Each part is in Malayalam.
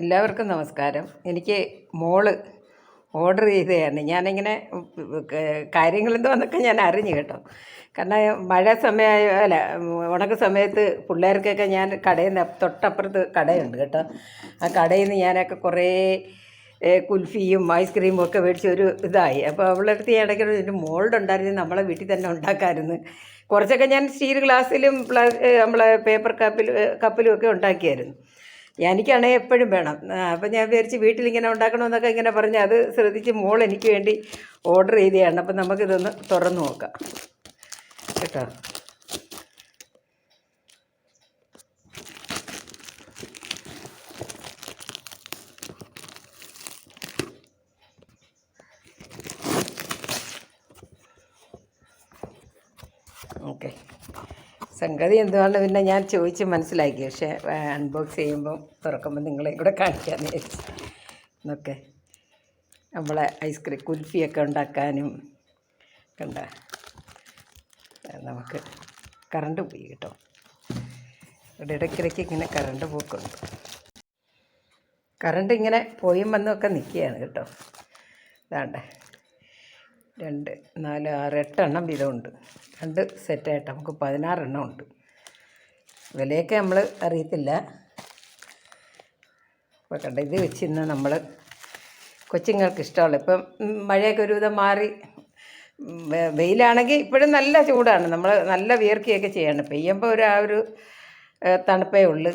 എല്ലാവർക്കും നമസ്കാരം. എനിക്ക് മോൾ ഓർഡർ ചെയ്തതാണ്. ഞാനിങ്ങനെ കാര്യങ്ങൾ എന്തോന്നൊക്കെ ഞാൻ അറിഞ്ഞു കേട്ടോ. കാരണം മഴ സമയമായ അല്ല ഉണക്ക സമയത്ത് പിള്ളേർക്കൊക്കെ ഞാൻ കടയിൽ നിന്ന് തൊട്ടപ്പുറത്ത് കടയുണ്ട് കേട്ടോ. ആ കടയിൽ നിന്ന് ഞാനൊക്കെ കുറേ കുൽഫിയും ഐസ്ക്രീമും ഒക്കെ മേടിച്ച് ഒരു ഇതായി. അപ്പോൾ അവളുടെ അടുത്ത് ഇടയ്ക്ക് ഒരു മോൾഡ് ഉണ്ടായിരുന്നു നമ്മളെ വീട്ടിൽ തന്നെ ഉണ്ടാക്കാമായിരുന്നു. കുറച്ചൊക്കെ ഞാൻ സ്റ്റീൽ ഗ്ലാസ്സിലും നമ്മളെ പേപ്പർ കപ്പിൽ കപ്പിലും ഒക്കെ ഉണ്ടാക്കിയായിരുന്നു. എനിക്കാണെങ്കിൽ എപ്പോഴും വേണം. അപ്പം ഞാൻ വിചാരിച്ച് വീട്ടിലിങ്ങനെ ഉണ്ടാക്കണമെന്നൊക്കെ ഇങ്ങനെ പറഞ്ഞ് അത് ശ്രദ്ധിച്ച് മോൾ എനിക്ക് വേണ്ടി ഓർഡർ ചെയ്തതാണ്. അപ്പം നമുക്കിതൊന്ന് തുറന്ന് നോക്കാം. കേട്ടോ ഓക്കെ സംഗതി എന്തുകൊണ്ട് പിന്നെ ഞാൻ ചോദിച്ച് മനസ്സിലാക്കി. പക്ഷേ അൺബോക്സ് ചെയ്യുമ്പോൾ തുറക്കുമ്പോൾ നിങ്ങളെ കൂടെ കാണിക്കാമെന്ന് വിചാരിച്ചു. എന്നൊക്കെ നമ്മളെ ഐസ്ക്രീം കുൽഫിയൊക്കെ ഉണ്ടാക്കാനും കണ്ട. നമുക്ക് കറണ്ട് പോയി കേട്ടോ. ഇവിടെ ഇടയ്ക്കിടയ്ക്ക് ഇങ്ങനെ കറണ്ട് പോക്കുണ്ട്. കറണ്ട് ഇങ്ങനെ പോയും വന്നൊക്കെ നിൽക്കുകയാണ് കേട്ടോ. അതാണ്ട് രണ്ട് നാല് ആറ് എട്ടെണ്ണം വീതമുണ്ട്. രണ്ട് സെറ്റായിട്ട്. നമുക്ക് പതിനാറെണ്ണം ഉണ്ട്. വിലയൊക്കെ നമ്മൾ അറിയത്തില്ല. അപ്പോൾ കണ്ട ഇത് വെച്ച് ഇന്ന് നമ്മൾ കൊച്ചുങ്ങൾക്ക് ഇഷ്ടമുള്ള ഇപ്പം മഴയൊക്കെ ഒരുവിധം മാറി. വെയിലാണെങ്കിൽ ഇപ്പോഴും നല്ല ചൂടാണ്. നമ്മൾ നല്ല വിയർക്കുകയൊക്കെ ചെയ്യണം. പെയ്യുമ്പോൾ ഒരു ആ ഒരു തണുപ്പേ ഉള്ളു.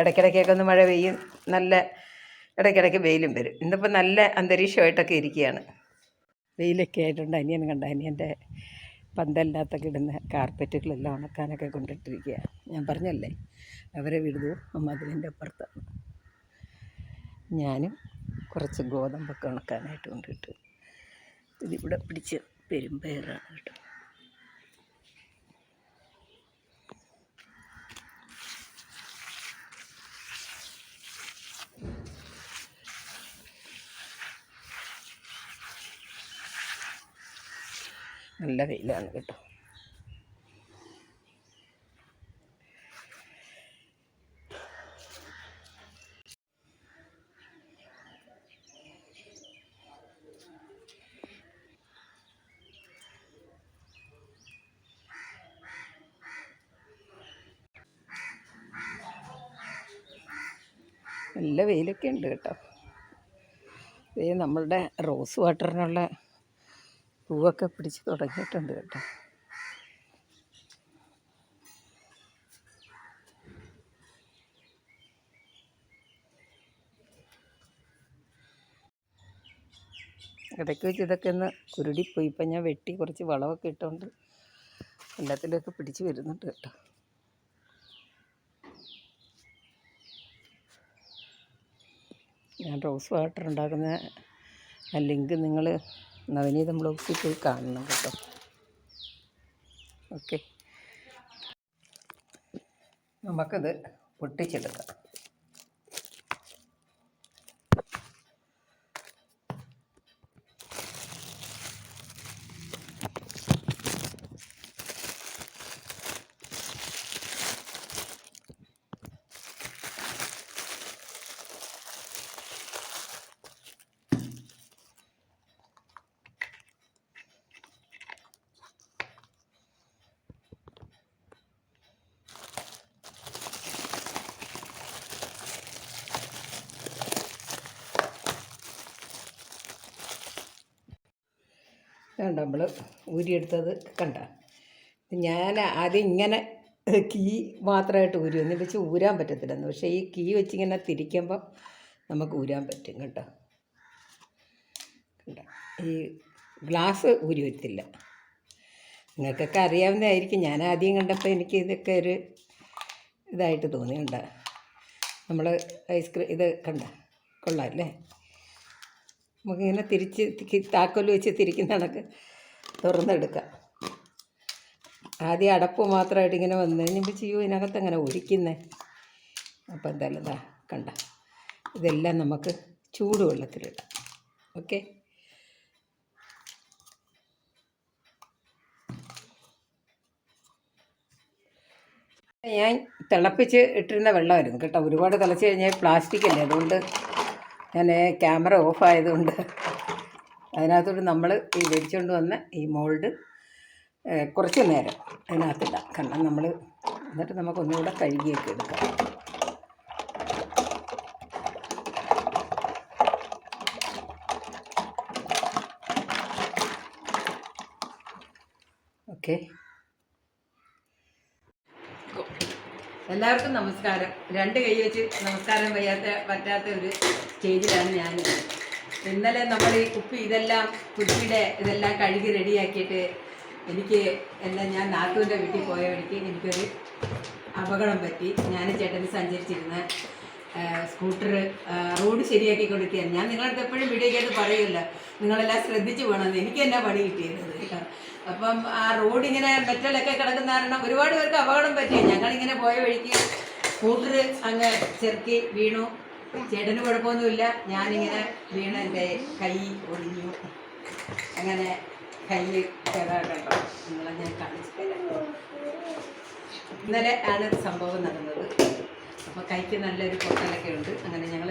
ഇടയ്ക്കിടയ്ക്കൊക്കെ ഒന്ന് മഴ പെയ്യും. നല്ല ഇടയ്ക്കിടയ്ക്ക് വെയിലും വരും. ഇന്നിപ്പോൾ നല്ല അന്തരീക്ഷമായിട്ടൊക്കെ ഇരിക്കുകയാണ്. വെയിലൊക്കെ ആയിട്ടുണ്ട്. അനിയൻ കണ്ട അനിയന്റെ പന്തലിനകത്തൊക്കെ ഇടുന്ന കാർപ്പറ്റുകളെല്ലാം ഉണക്കാനൊക്കെ കൊണ്ടിട്ടിരിക്കുക ഞാൻ പറഞ്ഞല്ലേ അവരെ വിടുതു മതിലിന്റെ അപ്പുറത്ത്. ഞാനും കുറച്ച് ഗോതമ്പൊക്കെ ഉണക്കാനായിട്ട് കൊണ്ടിട്ട് ഇതിവിടെ പിടിച്ച് പെരുമ്പയറാണ് കേട്ടോ. നല്ല വെയിലാണ് കേട്ടോ. നല്ല വെയിലൊക്കെ ഉണ്ട് കേട്ടോ. ഇത് നമ്മളുടെ റോസ് വാട്ടറിനുള്ള പൂവൊക്കെ പിടിച്ച് തുടങ്ങിയിട്ടുണ്ട് കേട്ടോ. ഇടയ്ക്ക് വെച്ച് ഇതൊക്കെ ഒന്ന് കുരുടിപ്പോയി. ഇപ്പം ഞാൻ വെട്ടി കുറച്ച് വളമൊക്കെ ഇട്ടുകൊണ്ട് എല്ലാത്തിലൊക്കെ പിടിച്ച് വരുന്നുണ്ട് കേട്ടോ. ഞാൻ റോസ് വാട്ടർ ഉണ്ടാക്കുന്ന ആ ലിങ്ക് നിങ്ങൾ നവനീതം ബ്ലോഗ്സിൽ പോയി കാണണം കേട്ടോ. ഓക്കെ. നമുക്കത് പൊട്ടിച്ചെടുക്കാം. കണ്ട നമ്മൾ ഊരിയെടുത്തത് കണ്ട? ഞാൻ ആദ്യം ഇങ്ങനെ കീ മാത്രമായിട്ട് ഊരി ഒന്നും വെച്ച് ഊരാൻ പറ്റത്തില്ലെന്ന്. പക്ഷേ ഈ കീ വെച്ചിങ്ങനെ തിരിക്കുമ്പോൾ നമുക്ക് ഊരാൻ പറ്റും കേട്ടോ കണ്ട? ഈ ഗ്ലാസ് ഊരി വരത്തില്ല. നിങ്ങൾക്കൊക്കെ അറിയാവുന്നതായിരിക്കും. ഞാൻ ആദ്യം കണ്ടപ്പോൾ എനിക്ക് ഇതൊക്കെ ഒരു ഇതായിട്ട് തോന്നി നമ്മൾ ഐസ്ക്രീം ഇത് കണ്ട? കൊള്ളാം അല്ലേ? നമുക്കിങ്ങനെ തിരിച്ച് താക്കോൽ വെച്ച് തിരിക്കുന്ന കണക്ക് തുറന്നെടുക്കാം. ആദ്യം അടപ്പ് മാത്രമായിട്ട് ഇങ്ങനെ വന്ന് കഴിഞ്ഞപ്പോൾ ചെയ്യൂ ഇതിനകത്ത് അങ്ങനെ ഒഴിക്കുന്നേ അപ്പോൾ എന്തായാലും ഇതാ കണ്ട. ഇതെല്ലാം നമുക്ക് ചൂടുവെള്ളത്തിലിടാം. ഓക്കെ? ഞാൻ തിളപ്പിച്ച് ഇട്ടിരുന്ന വെള്ളമായിരുന്നു കേട്ടോ. ഒരുപാട് തിളച്ച് കഴിഞ്ഞാൽ പ്ലാസ്റ്റിക് അല്ലേ? അതുകൊണ്ട് ഞാൻ ക്യാമറ ഓഫ് ആയതുകൊണ്ട് അതിനകത്തോട്ട് നമ്മൾ ഈ വെടിച്ചുകൊണ്ട് വന്ന ഈ മോൾഡ് കുറച്ച് നേരം അതിനകത്തിടാം. കാരണം നമ്മൾ എന്നിട്ട് നമുക്കൊന്നുകൂടെ കഴുകിയൊക്കെ എടുക്കാം. ഓക്കെ. എല്ലാവർക്കും നമസ്കാരം. രണ്ട് കൈ വെച്ച് നമസ്കാരം വയ്യാത്ത പറ്റാത്ത ഒരു സ്റ്റേജിലാണ് ഞാൻ. ഇന്നലെ നമ്മൾ ഈ കുപ്പി ഇതെല്ലാം കുപ്പിയുടെ ഇതെല്ലാം കഴുകി റെഡിയാക്കിയിട്ട് എനിക്ക് എന്താ ഞാൻ നാത്തൂന്റെ വീട്ടിൽ പോയ വഴിക്ക് എനിക്കൊരു അപകടം പറ്റി. ഞാൻ ചേട്ടന് സഞ്ചരിച്ചിരുന്ന സ്കൂട്ടർ റോഡ് ശരിയാക്കി കൊടുക്കുകയാണ്. ഞാൻ നിങ്ങളടുത്ത് എപ്പോഴും വീഡിയോ കേട്ട് പറയുമല്ലോ നിങ്ങളെല്ലാം ശ്രദ്ധിച്ചു പോകണമെന്ന്. എനിക്ക് എന്നാ പണി കിട്ടിയിരുന്നത്? കേട്ടോ അപ്പം ആ റോഡ് ഇങ്ങനെ മെറ്റലൊക്കെ കിടക്കുന്ന കാരണം ഒരുപാട് പേർക്ക് അപകടം പറ്റി. ഞങ്ങളിങ്ങനെ പോയ വഴിക്ക് സ്കൂട്ടർ അങ്ങ് ചെറുക്കി വീണു. ചേട്ടന് കുഴപ്പമൊന്നുമില്ല. ഞാനിങ്ങനെ വീണ എന്റെ കൈ ഒടിഞ്ഞു. അങ്ങനെ കൈ കേടാക്കട്ടോ നിങ്ങളെ ഞാൻ കാണിച്ചിട്ടില്ല. ഇന്നലെ ആണ് സംഭവം നടന്നത്. അപ്പോൾ കൈക്ക് നല്ലൊരു പൊട്ടലൊക്കെ ഉണ്ട്. അങ്ങനെ ഞങ്ങൾ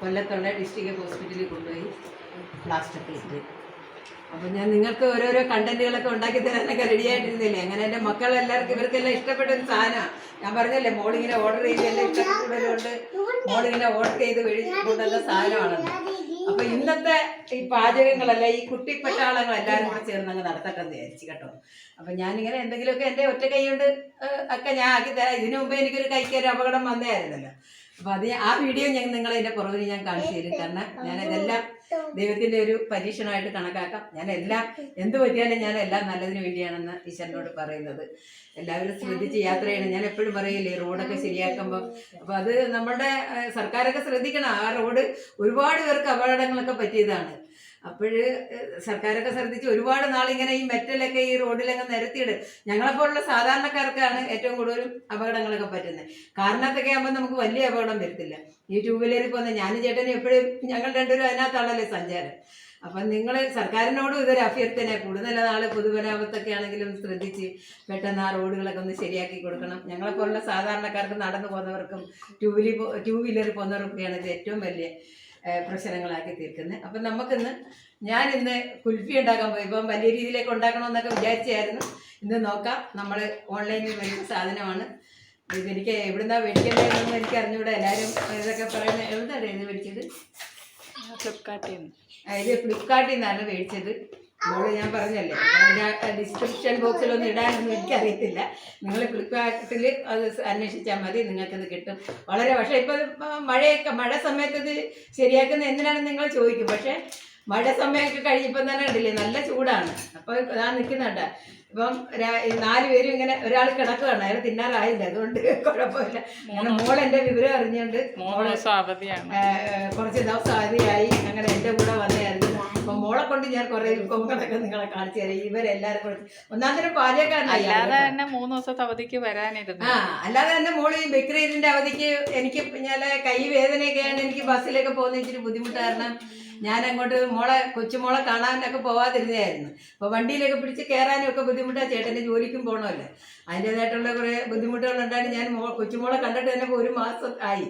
കൊല്ലത്തുള്ള ഡിസ്ട്രിക്ട് ഹോസ്പിറ്റലിൽ കൊണ്ടുപോയി പ്ലാസ്റ്റർ ഇട്ട്. അപ്പോൾ ഞാൻ നിങ്ങൾക്ക് ഓരോരോ കണ്ടന്റുകളൊക്കെ ഉണ്ടാക്കി തരാനൊക്കെ റെഡി ആയിട്ടിരുന്നില്ലേ? അങ്ങനെ എന്റെ മക്കളെല്ലാവർക്കും ഇവർക്കെല്ലാം ഇഷ്ടപ്പെട്ട ഒരു സാധനമാണ് ഞാൻ പറഞ്ഞല്ലേ മോളിങ്ങനെ ഓർഡർ ചെയ്ത് എല്ലാം ഇഷ്ടപ്പെട്ടതുകൊണ്ട് മോളിങ്ങനെ ഓർഡർ ചെയ്ത് മേടിച്ചുകൊണ്ടുള്ള സാധനമാണ് അപ്പൊ ഇന്നത്തെ ഈ പാചകങ്ങളല്ല ഈ കുട്ടിപ്പട്ടാളങ്ങൾ എല്ലാവരും കൂടെ ചേർന്ന് അങ്ങ് നടത്തട്ടെ വിചാരിച്ചു കേട്ടോ. അപ്പൊ ഞാനിങ്ങനെ എന്തെങ്കിലുമൊക്കെ എന്റെ ഒറ്റ കൈ കൊണ്ട് ഒക്കെ ഞാൻ ആക്കി തരാം. ഇതിനു മുമ്പേ എനിക്കൊരു കൈക്ക് ഒരു അപകടം വന്നതായിരുന്നല്ലോ അപ്പൊ അത് ആ വീഡിയോ ഞാൻ നിങ്ങളെ ഇതിന്റെ പുറകിൽ ഞാൻ കാണിച്ചു തരും. കാരണം ഞാൻ ഇതെല്ലാം ദൈവത്തിന്റെ ഒരു പരീക്ഷണമായിട്ട് കണക്കാക്കാം. ഞാൻ എല്ലാം എന്ത് പറ്റിയാലും ഞാൻ എല്ലാം നല്ലതിന് വേണ്ടിയാണെന്ന് ഈശ്വരനോട് പറയുന്നത്. എല്ലാവരും ശ്രദ്ധിച്ച് യാത്ര ചെയ്യണം. ഞാൻ എപ്പോഴും പറയില്ലേ റോഡൊക്കെ ശരിയാക്കുമ്പോൾ അപ്പൊ അത് നമ്മുടെ സർക്കാരൊക്കെ ശ്രദ്ധിക്കണം. ആ റോഡ് ഒരുപാട് പേർക്ക് അപകടങ്ങളൊക്കെ പറ്റിയതാണ്. അപ്പോഴ് സർക്കാരൊക്കെ ശ്രദ്ധിച്ച് ഒരുപാട് നാളിങ്ങനെ ഈ മെറ്റലൊക്കെ ഈ റോഡിലൊക്കെ നിരത്തിയിടും. ഞങ്ങളെപ്പോലുള്ള സാധാരണക്കാർക്കാണ് ഏറ്റവും കൂടുതലും അപകടങ്ങളൊക്കെ പറ്റുന്നത് കാരണത്തൊക്കെ ആകുമ്പോൾ നമുക്ക് വലിയ അപകടം വരത്തില്ല. ഈ ടൂ വീലറിൽ പോകുന്ന ഞാനും ചേട്ടനും എപ്പോഴും ഞങ്ങൾ രണ്ടുപേരും അതിനകത്താണല്ലേ സഞ്ചാരം. അപ്പം നിങ്ങൾ സർക്കാരിനോടും ഇതൊരു അഭ്യർത്ഥന കൂടുതൽ നാൾ പൊതുമരാമത്തൊക്കെ ആണെങ്കിലും ശ്രദ്ധിച്ച് പെട്ടെന്ന് ആ റോഡുകളൊക്കെ ഒന്ന് ശരിയാക്കി കൊടുക്കണം. ഞങ്ങളെപ്പോലുള്ള സാധാരണക്കാർക്ക് നടന്നു പോകുന്നവർക്കും ടൂ വീലർ ടൂ വീലറിൽ പോകുന്നവർക്കൊക്കെയാണ് ഇത് ഏറ്റവും വലിയ പ്രശ്നങ്ങളാക്കി തീർക്കുന്നത് അപ്പം നമുക്കിന്ന് ഞാൻ ഇന്ന് കുൽഫി ഉണ്ടാക്കാൻ പോയി. ഇപ്പം വലിയ രീതിയിലേക്ക് ഉണ്ടാക്കണമെന്നൊക്കെ വിചാരിച്ചായിരുന്നു. ഇന്ന് നോക്കാം. നമ്മൾ ഓൺലൈനിൽ വരുന്ന സാധനമാണ്. ഇതെനിക്ക് എവിടുന്നാ മേടിക്കേണ്ടതെന്നൊന്നും എനിക്ക് അറിഞ്ഞുകൂടെ എല്ലാവരും ഇതൊക്കെ പറയുന്നത് എവിടുന്നാണ് ഇത് മേടിച്ചത്? ഫ്ലിപ്കാർട്ടിൽ നിന്ന്. ഇത് ഫ്ലിപ്കാർട്ടിൽ നിന്നാണ് മേടിച്ചത്. മോൾ ഞാൻ പറഞ്ഞല്ലേ അതിന്റെ ഡിസ്ക്രിപ്ഷൻ ബോക്സിൽ ഒന്ന് ഇടാനൊന്നും എനിക്കറിയത്തില്ല. നിങ്ങൾ ഫ്ലിപ്കാർട്ടിൽ അത് അന്വേഷിച്ചാൽ മതി നിങ്ങൾക്കത് കിട്ടും. വളരെ പക്ഷേ ഇപ്പോൾ മഴയൊക്കെ മഴ സമയത്ത് ഇത് ശരിയാക്കുന്ന എന്തിനാണെന്ന് നിങ്ങൾ ചോദിക്കും? പക്ഷേ മഴ സമയമൊക്കെ കഴിഞ്ഞപ്പോൾ തന്നെ ഉണ്ടല്ലേ നല്ല ചൂടാണ്. അപ്പോൾ ഞാൻ നിൽക്കുന്നുണ്ട് ഇപ്പം നാല് പേരും ഇങ്ങനെ ഒരാൾ കിടക്കുകയാണ് അയാൾ തിന്നാറായില്ല അതുകൊണ്ട് കുഴപ്പമില്ല. അങ്ങനെ മോൾ എന്റെ വിവരം അറിഞ്ഞുകൊണ്ട് മോൾ കുറച്ച് ദിവസം ആദ്യമായി അങ്ങനെ എന്റെ കൂടെ വന്നതായിരുന്നു. അപ്പൊ മോളെ കൊണ്ട് ഞാൻ കുറെ വിഭവങ്ങളൊക്കെ നിങ്ങളെ കാണിച്ചു തരാം. ഇവരെല്ലാരും കൂടെ ഒന്നാം തരം അല്ലാതെ തന്നെ മൂന്ന് ദിവസത്തെ അവധിക്ക് വരാനിരുന്നു. ആ അല്ലാതെ തന്നെ മോൾ ഈ ബക്രീദിന്റെ അവധിക്ക് എനിക്ക് ഞാൻ കൈ വേദനയൊക്കെയാണ് എനിക്ക് ബസ്സിലൊക്കെ പോകുന്ന ഇച്ചിരി ബുദ്ധിമുട്ട് കാരണം ഞാൻ അങ്ങോട്ട് മോളെ കൊച്ചുമോളെ കാണാനൊക്കെ പോവാതിരുന്നതായിരുന്നു. അപ്പോൾ വണ്ടിയിലൊക്കെ പിടിച്ച് കയറാനും ഒക്കെ ബുദ്ധിമുട്ടാണ് ചേട്ടന്റെ ജോലിക്കും പോകണമല്ലോ അതിന്റേതായിട്ടുള്ള കുറേ ബുദ്ധിമുട്ടുകളുണ്ടായിട്ട് ഞാൻ മോ കൊച്ചുമോളെ കണ്ടിട്ട് തന്നെ ഒരു മാസം ആയി.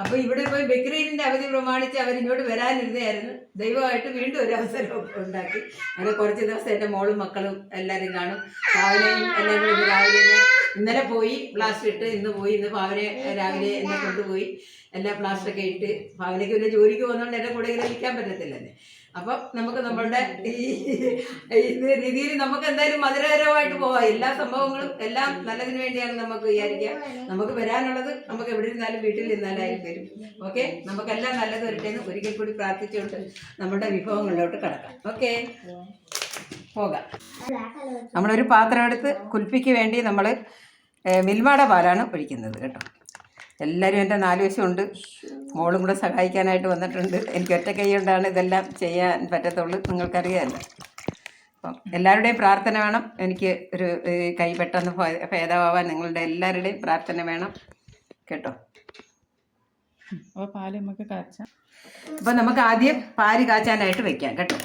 അപ്പോൾ ഇവിടെ പോയി ബക്രീദിന്റെ അവധി പ്രമാണിച്ച് അവരിങ്ങോട്ട് വരാനിരുന്നായിരുന്നു ദൈവമായിട്ട് വീണ്ടും ഒരു അവസരം ഉണ്ടാക്കി. അങ്ങനെ കുറച്ച് ദിവസം എന്റെ മോളും മക്കളും എല്ലാരും കാണും. പാവനയും എല്ലാവരും കൂടി രാവിലെ ഇന്നലെ പോയി പ്ലാസ്റ്റർ ഇട്ട് ഇന്ന് പോയി ഇന്ന് പാവനെ രാവിലെ എന്നെ കൊണ്ടുപോയി. എല്ലാ പ്ലാസ്റ്ററൊക്കെ ഇട്ട് പാവനയ്ക്ക് പിന്നെ ജോലിക്ക് പോകുന്നതുകൊണ്ട് എന്റെ കൂടെ ഇങ്ങനെ നിൽക്കാൻ പറ്റത്തില്ലല്ലേ. അപ്പം നമുക്ക് നമ്മളുടെ ഈ രീതിയിൽ നമുക്ക് എന്തായാലും മധുരകരമായിട്ട് പോവാം. എല്ലാ സംഭവങ്ങളും എല്ലാം നല്ലതിന് വേണ്ടിയാണ് നമുക്ക് വിചാരിക്കുക. നമുക്ക് വരാനുള്ളത് നമുക്ക് എവിടെ ഇരുന്നാലും വീട്ടിൽ ഇരുന്നാലായി വരും ഓക്കെ? നമുക്കെല്ലാം നല്ലത് വരട്ടെ എന്ന് ഒരിക്കൽ കൂടി പ്രാർത്ഥിച്ചുകൊണ്ട് നമ്മുടെ വിഭവങ്ങളിലോട്ട് കടക്കാം. ഓക്കെ? പോകാം. നമ്മളൊരു പാത്രം എടുത്ത് കുൽപ്പിക്ക് വേണ്ടി നമ്മൾ മിൽമാട പാലാണ് ഒഴിക്കുന്നത് കേട്ടോ. എല്ലാവരും എന്റെ നാല് വശമുണ്ട് മോളും കൂടെ സഹായിക്കാനായിട്ട് വന്നിട്ടുണ്ട്. എനിക്ക് ഒറ്റ കൈ കൊണ്ടാണ് ഇതെല്ലാം ചെയ്യാൻ പറ്റത്തുള്ളൂ. നിങ്ങൾക്കറിയാമല്ലോ അപ്പം എല്ലാവരുടെയും പ്രാർത്ഥന വേണം. എനിക്ക് ഒരു കൈ പെട്ടെന്ന് ഭേദമാവാൻ നിങ്ങളുടെ എല്ലാവരുടെയും പ്രാർത്ഥന വേണം. കേട്ടോ? അപ്പോൾ പാൽ നമുക്ക് കാച്ചാം. അപ്പോൾ നമുക്ക് ആദ്യം പാൽ കാച്ചാനായിട്ട് വെക്കാം. കേട്ടോ?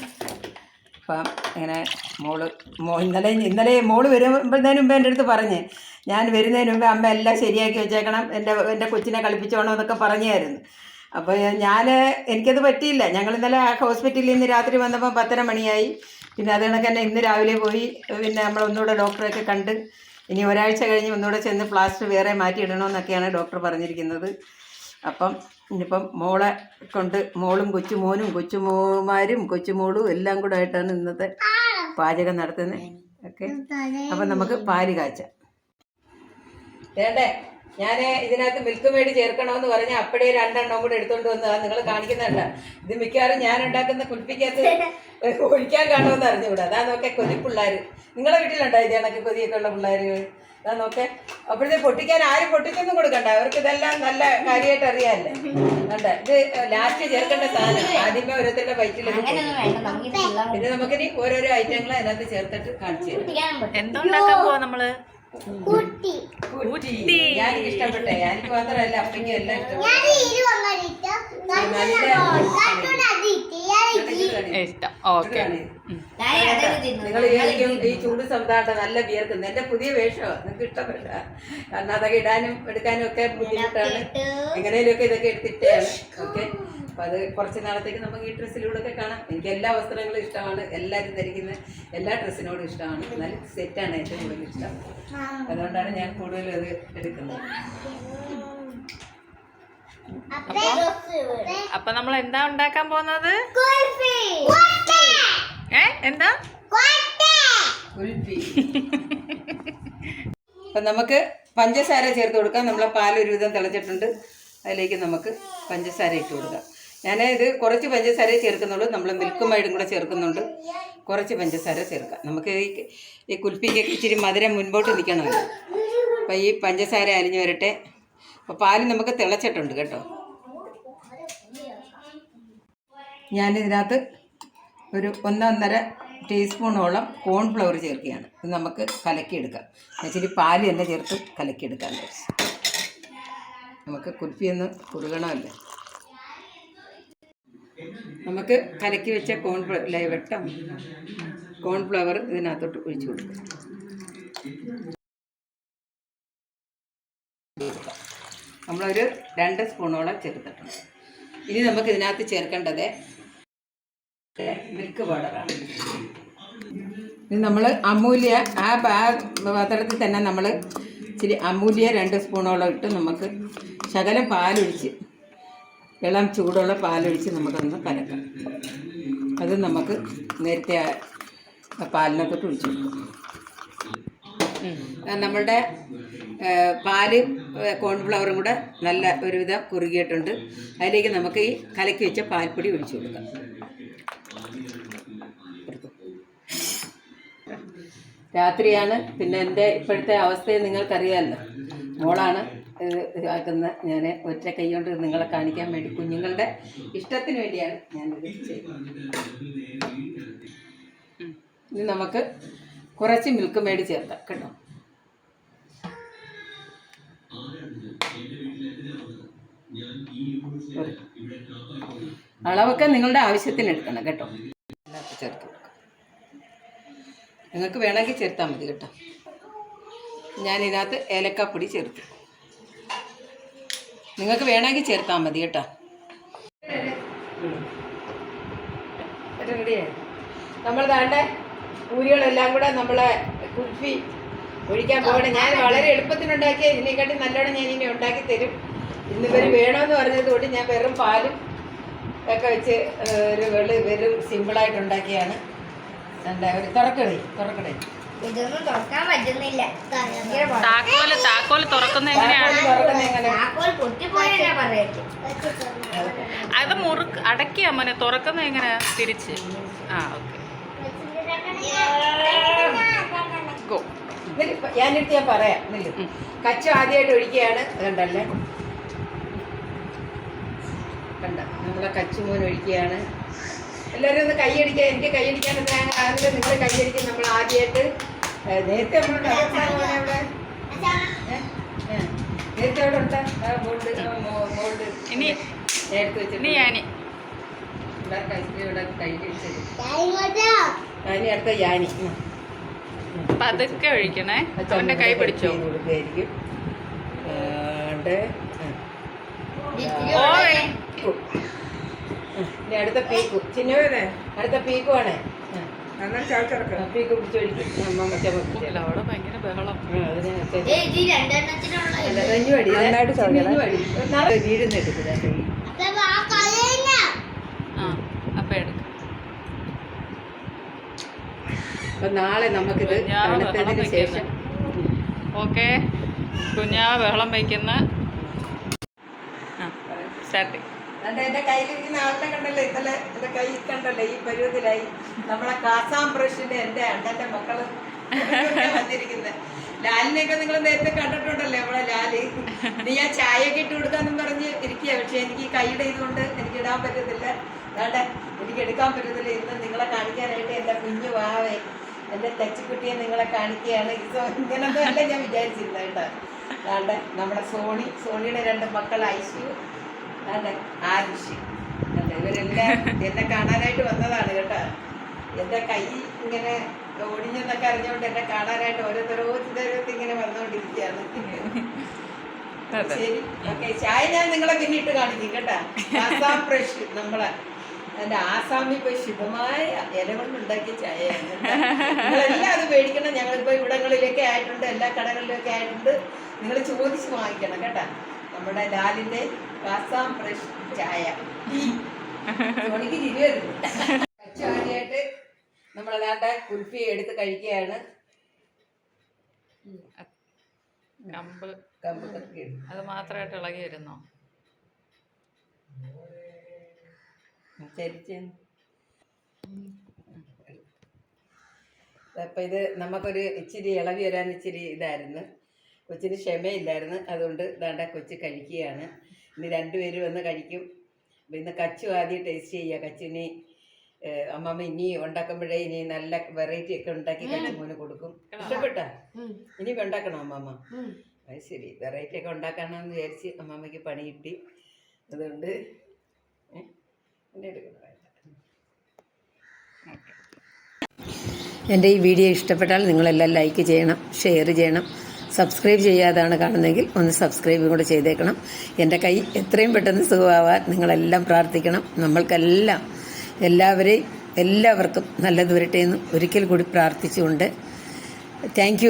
അപ്പം ഇങ്ങനെ മോൾ മോ ഇന്നലെ ഇന്നലെ മോൾ വരുമ്പോഴത്തേന് മുമ്പ് എന്റെ അടുത്ത് പറഞ്ഞ്. ഞാൻ വരുന്നതിന് മുമ്പ് അമ്മ എല്ലാം ശരിയാക്കി വെച്ചേക്കണം. എന്റെ എന്റെ കൊച്ചിനെ കളിപ്പിച്ചോണം എന്നൊക്കെ പറഞ്ഞായിരുന്നു. അപ്പോൾ ഞാൻ എനിക്കത് പറ്റിയില്ല. ഞങ്ങൾ ഇന്നലെ ഹോസ്പിറ്റലിൽ നിന്ന് രാത്രി വന്നപ്പോൾ പത്തര മണിയായി. പിന്നെ അത് കണക്ക് തന്നെ ഇന്ന് രാവിലെ പോയി. പിന്നെ നമ്മൾ ഒന്നുകൂടെ ഡോക്ടറെയൊക്കെ കണ്ട്. ഇനി ഒരാഴ്ച കഴിഞ്ഞ് ഒന്നുകൂടെ ചെന്ന് പ്ലാസ്റ്റർ വേറെ മാറ്റിയിടണമെന്നൊക്കെയാണ് ഡോക്ടർ പറഞ്ഞിരിക്കുന്നത്. അപ്പം ഇനിയിപ്പം മോളെ കൊണ്ട് മോളും കൊച്ചുമോനും കൊച്ചുമോമാരും കൊച്ചുമോളും എല്ലാം കൂടെ ആയിട്ടാണ് ഇന്നത്തെ പാചകം നടത്തുന്നത് ഓക്കെ. അപ്പം നമുക്ക് പാൽ കാച്ചാം. വേണ്ടേ? ഞാൻ ഇതിനകത്ത് മിൽക്ക് മേടി ചേർക്കണമെന്ന് പറഞ്ഞാൽ അപ്പോഴേ രണ്ടെണ്ണം കൂടെ എടുത്തോണ്ട് വന്നതാ. നിങ്ങൾ കാണിക്കുന്നുണ്ട്? ഇത് മിക്കവാറും ഞാൻ ഉണ്ടാക്കുന്ന കുൽപ്പിക്കകത്ത് ഒഴിക്കാൻ കാണുമെന്ന് അറിഞ്ഞുകൂടാ. അതാ നോക്കെ കൊതി നിങ്ങളെ വീട്ടിലുണ്ടോ ഇത് കൊതിയൊക്കെ ഉള്ള പിള്ളേർ അതാ നോക്കേ. അപ്പോഴത്തെ പൊട്ടിക്കാൻ ആരും പൊട്ടിച്ചൊന്നും കൊടുക്കണ്ട. അവർക്ക് ഇതെല്ലാം നല്ല കാര്യമായിട്ട് അറിയാമല്ലേ കണ്ട? ഇത് ലാസ്റ്റ് ചേർക്കേണ്ട സാധനം. ആദ്യമേ ഓരോരുത്തരുടെ വയറ്റിൽ വേണ്ട. നമുക്ക് പിള്ളേർ പിന്നെ നമുക്കിനി ഓരോരോ ഐറ്റങ്ങൾ അതിനകത്ത് ചേർത്തിട്ട് കാണിച്ചു തരാം. എന്തുണ്ടാക്കാൻ പോവാ നമ്മൾ? ഇഷ്ടപ്പെട്ടെ. എനിക്ക് മാത്രമല്ല അപ്പയ്ക്കും എല്ലാം ഇഷ്ടപ്പെട്ടു. ഇഷ്ടം. ഓക്കെ. നിങ്ങൾ ഈ ചൂട് സമയത്തായിട്ട് നല്ല വിയർക്കുന്നത് എന്റെ പുതിയ വേഷമാണ് നിങ്ങൾക്ക് ഇഷ്ടപ്പെട്ട. കാരണം അതൊക്കെ ഇടാനും എടുക്കാനും ഒക്കെ ബുദ്ധിമുട്ടാണ്. എങ്ങനെയൊക്കെ ഇതൊക്കെ എടുത്തിട്ടാണ് ഓക്കെ. അപ്പൊ അത് കുറച്ച് നാളത്തേക്ക് നമുക്ക് ഈ ഡ്രസ്സിലൂടെ ഒക്കെ കാണാം. എനിക്ക് എല്ലാ വസ്ത്രങ്ങളും ഇഷ്ടമാണ് എല്ലാവരും ധരിക്കുന്ന എല്ലാ ഡ്രസ്സിനോടും ഇഷ്ടമാണ്. നല്ല സെറ്റാണ് ഏറ്റവും കൂടുതൽ ഇഷ്ടം. അതുകൊണ്ടാണ് ഞാൻ കൂടുതലും അത് എടുക്കുന്നത്. അപ്പൊ നമ്മൾ എന്താ ഉണ്ടാക്കാൻ പോകുന്നത്? ഏ? എന്താ? കുൽഫി. അപ്പം നമുക്ക് പഞ്ചസാര ചേർത്ത് കൊടുക്കാം. നമ്മളെ പാൽ ഒരുവിധം തിളച്ചിട്ടുണ്ട്. അതിലേക്ക് നമുക്ക് പഞ്ചസാര ഇട്ട് കൊടുക്കാം. ഞാൻ ഇത് കുറച്ച് പഞ്ചസാര ചേർക്കുന്നുള്ളൂ. നമ്മൾ മിൽക്ക് മൈഡും കൂടെ ചേർക്കുന്നുണ്ട്. കുറച്ച് പഞ്ചസാര ചേർക്കാം. നമുക്ക് ഈ കുൽപ്പിക്കൊക്കെ ഇച്ചിരി മധുരം മുൻപോട്ട് നിൽക്കണമല്ലോ. അപ്പോൾ ഈ പഞ്ചസാര അലിഞ്ഞു വരട്ടെ. അപ്പോൾ പാൽ നമുക്ക് തിളച്ചിട്ടുണ്ട് കേട്ടോ. ഞാനിതിനകത്ത് ഒരു ഒന്നൊന്നര ടീസ്പൂണോളം കോൺഫ്ലവർ ചേർക്കുകയാണ്. ഇത് നമുക്ക് കലക്കിയെടുക്കാം. ഇച്ചിരി പാൽ തന്നെ ചേർത്ത് കലക്കിയെടുക്കാൻ വിചാരിച്ചു നമുക്ക് കുൽപ്പിയൊന്ന് കുറുകണമല്ലോ. നമുക്ക് കലക്കി വെച്ച കോൺഫ്ലവർ വെട്ടം. കോൺഫ്ലവർ ഇതിനകത്തോട്ട് ഒഴിച്ചു കൊടുക്കുക നമ്മളൊരു രണ്ട് സ്പൂണോളം ചേർത്തിട്ടുണ്ട് ഇനി നമുക്ക് ഇതിനകത്ത് ചേർക്കേണ്ടത് മിൽക്ക് പൗഡറാണ് ഇത് നമ്മൾ അമൂല്യ ആ പാത്രത്തിൽ തന്നെ നമ്മൾ ഇച്ചിരി അമൂല്യ രണ്ട് സ്പൂണോളം ഇട്ട് നമുക്ക് ശകലം പാലൊഴിച്ച് ഇളം ചൂടുള്ള പാലൊഴിച്ച് നമുക്കൊന്ന് കലക്കാം അത് നമുക്ക് നേരത്തെ പാലിനൊക്കെ ഒഴിച്ചു കൊടുക്കും. നമ്മളുടെ പാൽ കോൺഫ്ലവറും കൂടെ നല്ല ഒരുവിധം കുറുകിയിട്ടുണ്ട്. അതിലേക്ക് നമുക്ക് ഈ കലക്കി വെച്ച പാൽപ്പൊടി ഒഴിച്ചു കൊടുക്കാം. രാത്രിയാണ്. പിന്നെ എന്റെ ഇപ്പോഴത്തെ അവസ്ഥയെ നിങ്ങൾക്കറിയാമല്ലോ. മോളാണ് ഇതാക്കുന്ന ഞാൻ ഒറ്റ കൈ കൊണ്ട് നിങ്ങളെ കാണിക്കാൻ വേണ്ടി കുഞ്ഞുങ്ങളുടെ ഇഷ്ടത്തിന് വേണ്ടിയാണ് ഞാനിത് ചെയ്യുന്നത്. ഇനി നമുക്ക് കുറച്ച് മിൽക്ക് മേടി ചേർക്കാം കേട്ടോ. അളവൊക്കെ നിങ്ങളുടെ ആവശ്യത്തിന് എടുക്കണം കേട്ടോ ചേർത്ത് നിങ്ങൾക്ക് വേണമെങ്കിൽ ചേർത്താൽ മതി കേട്ടോ ഞാൻ ഇതിനകത്ത് ഏലക്കാപ്പൊടി ചേർത്തു നിങ്ങൾക്ക് വേണമെങ്കിൽ ചേർത്താൽ മതി കേട്ടോ. നമ്മൾ താണ്ട പൂരികളെല്ലാം കൂടെ നമ്മളെ കുൽഫി ഒഴിക്കാൻ പോകണം ഞാൻ വളരെ എളുപ്പത്തിനുണ്ടാക്കിയ ഇതിനെക്കാട്ടി നല്ലോണം ഞാൻ ഇനി ഉണ്ടാക്കി തരും. ഇന്ന് ഇവർ വേണമെന്ന് പറഞ്ഞത് കൊണ്ട് ഞാൻ വെറും പാലും ഒക്കെ വെച്ച് ഒരു വെളി വെറും സിമ്പിളായിട്ട് ഉണ്ടാക്കിയാണ് ഒരു തുറക്കടേ തുറക്കടേ. ഇതൊന്നും തുറക്കാൻ പറ്റുന്നില്ല. ഭയങ്കര പാടാ. താക്കോൽ താക്കോൽ തുറക്കുന്ന എങ്ങനെയാണ് തുറക്കുന്ന എങ്ങനെ താക്കോൽ പൊട്ടിപ്പോയെന്നാ പറയട്ടെ അത് മുറുക്ക് അടക്കിയാ മോനെ? തുറക്കുന്ന എങ്ങനെയാ? തിരിച്ച്. ആ ഓക്കെ. ഞാനിട്ട് ഞാൻ പറയാം. കച്ച ആദ്യമായിട്ട് ഒഴിക്കുകയാണ്. കണ്ടല്ലേ? കണ്ട. നമ്മളെ കച്ചുമോൻ ഒഴിക്കുകയാണ്. എല്ലാവരും ഒന്ന് കൈയടിക്കുക എനിക്ക് കൈയടിക്കാൻ ആണെങ്കിൽ നിങ്ങൾ കൈയടിക്കും. നമ്മൾ ആദ്യമായിട്ട് നേരത്തെ അവിടെ. ഏ? ഏ. നേരത്തെ അവിടെ ഉണ്ട്? ഗോൾഡ് ബോൾഡ് ഇനി നേരത്തെ വെച്ചിട്ട്. ഇനി ഞാൻ. പിള്ളേർക്ക് ഐസ്ക്രീം ഇവിടെ കഴിച്ച് വെച്ചത് ഞാനി അടുത്ത യാനി പതുക്കെ ഒഴിക്കണേ? അവന്റെ കൈ പിടിച്ചോ. ഇനി അടുത്ത പീക്കു. ചിന്നവരെ അടുത്ത പീക്കു നാളെ നമുക്കിത് തണുത്തതിന് ശേഷം. ഓക്കെ. കുഞ്ഞാ ബഹളം വയ്ക്കുന്ന. ആ എന്നിട്ട് എന്റെ കയ്യിലിരിക്കുന്ന ആളെ കണ്ടല്ലോ? ഇന്നലെ എന്റെ കൈ കണ്ടല്ലോ? ഈ പരുവത്തിലായി നമ്മളെ കാസാം ബ്രഷിന്റെ എന്റെ അണ്ടന്റെ മക്കൾ വന്നിരിക്കുന്നത് ലാലിനെയൊക്കെ നിങ്ങൾ നേരത്തെ കണ്ടിട്ടുണ്ടല്ലോ നമ്മളെ ലാൽ? നീ ആ ചായയൊക്കെ ഇട്ട് കൊടുക്കാന്നും പറഞ്ഞ് ഇരിക്കുക പക്ഷെ എനിക്ക് കൈയുടെ ഇതുകൊണ്ട് എനിക്ക് ഇടാൻ പറ്റത്തില്ല. അതാണ്ട് എനിക്ക് എടുക്കാൻ പറ്റത്തില്ല. ഇന്ന് നിങ്ങളെ കാണിക്കാനായിട്ട് എന്റെ കുഞ്ഞു വാവേ എന്റെ തെച്ചിക്കുട്ടിയെ നിങ്ങളെ കാണിക്കുകയാണ്. ഇത് ഇങ്ങനൊന്നും അല്ല ഞാൻ വിചാരിച്ചിരുന്നത് കേട്ടോ. നമ്മുടെ സോണി സോണിയുടെ രണ്ട് മക്കൾ ഐശു അതെ ആരുഷി. അതെ ഇവരെല്ലാം എന്നെ കാണാനായിട്ട് വന്നതാണ് കേട്ടോ. എന്റെ കൈ ഇങ്ങനെ ഓടിഞ്ഞെന്നൊക്കെ അറിഞ്ഞുകൊണ്ട് എന്നെ കാണാനായിട്ട് ഓരോരുത്തരോരുത്തരോരുത്തർ ഇങ്ങനെ വന്നുകൊണ്ടിരിക്കുകയാണ്. ശരി ഓക്കെ ചായ ഞാൻ നിങ്ങളെ പിന്നിട്ട് കാണിക്കും കേട്ടാ. ആസാം ഫ്രഷ് നമ്മളെ. എന്റെ ആസാമി ഇപ്പൊ ശുഭമായ ഇല ചായയാണ്. നിങ്ങളെല്ലാം അത് മേടിക്കണം. ഞങ്ങളിപ്പോ ഇവിടങ്ങളിലൊക്കെ ആയിട്ടുണ്ട് എല്ലാ കടകളിലൊക്കെ ആയിട്ടുണ്ട്. നിങ്ങൾ ചോദിച്ച് വാങ്ങിക്കണം കേട്ടാ. നമ്മുടെ ലാലിന്റെ ആസാം ഫ്രഷ് ചായ. എനിക്ക് ഇരുപത് ആദ്യമായിട്ട് നമ്മളതാണ്ട് കുൽഫി എടുത്ത് കഴിക്കുകയാണ്. കമ്പ്. കമ്പ് അത് മാത്രമായിട്ട് ഇളകി വരുന്നോ ചരിച്ച്. അപ്പം ഇത് നമുക്കൊരു ഇച്ചിരി ഇളകി വരാൻ ഇച്ചിരി ഇതായിരുന്നു. കൊച്ചിന് ക്ഷമയില്ലായിരുന്നു. അതുകൊണ്ട് ദാണ്ട കൊച്ച് കഴിക്കുകയാണ്. ഇനി രണ്ടുപേരും വന്ന് കഴിക്കും. ഇന്ന് കച്ചു ആദ്യം ടേസ്റ്റ് ചെയ്യുക കച്ചിന് അമ്മമ്മ ഇനി ഉണ്ടാക്കുമ്പോഴേ ഇനി നല്ല വെറൈറ്റി ഒക്കെ ഉണ്ടാക്കി കച്ചു മോന് കൊടുക്കും. ഇഷ്ടപ്പെട്ട? ഇനി ഉണ്ടാക്കണോ അമ്മമ്മ അത് ശരി. വെറൈറ്റി ഒക്കെ ഉണ്ടാക്കണമെന്ന് വിചാരിച്ച് അമ്മമ്മയ്ക്ക് പണി കിട്ടി. അതുകൊണ്ട് എന്റെ ഈ വീഡിയോ ഇഷ്ടപ്പെട്ടാൽ നിങ്ങളെല്ലാം ലൈക്ക് ചെയ്യണം ഷെയർ ചെയ്യണം. സബ്സ്ക്രൈബ് ചെയ്യാതാണ് കാണുന്നതെങ്കിൽ ഒന്ന് സബ്സ്ക്രൈബ് കൂടെ ചെയ്തേക്കണം. എന്റെ കൈ എത്രയും പെട്ടെന്ന് സുഖമാവാൻ നിങ്ങളെല്ലാം പ്രാർത്ഥിക്കണം. നമ്മൾക്കെല്ലാം എല്ലാവരെയും എല്ലാവർക്കും നല്ലത് വരട്ടെ എന്ന് ഒരിക്കൽ കൂടി പ്രാർത്ഥിച്ചുകൊണ്ട്. താങ്ക്